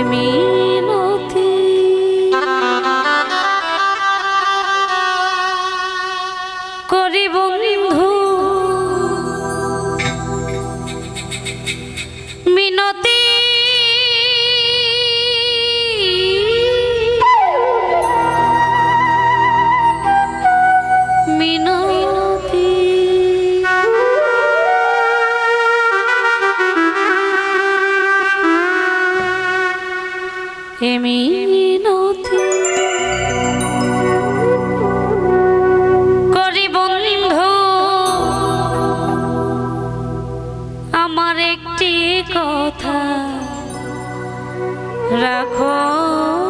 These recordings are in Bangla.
me. কথা রাখো।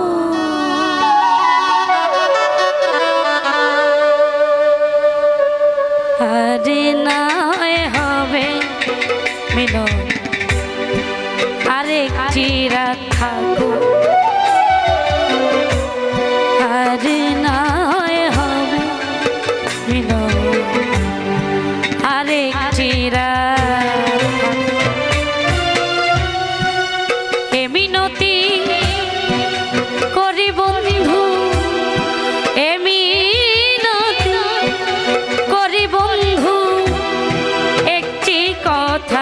কথা রাখো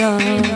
gone.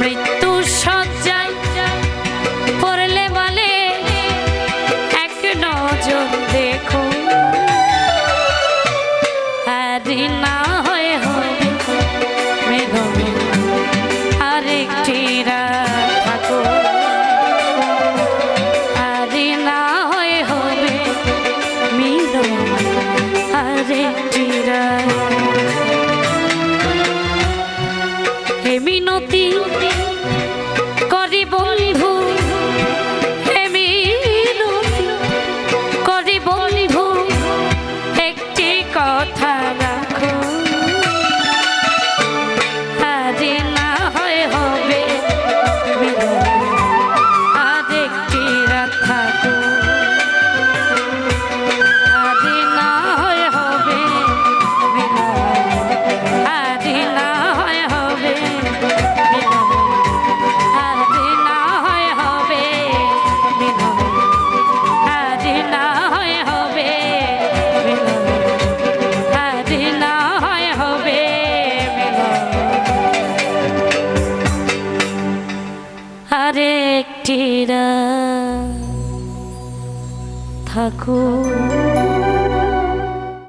Amrit. cool.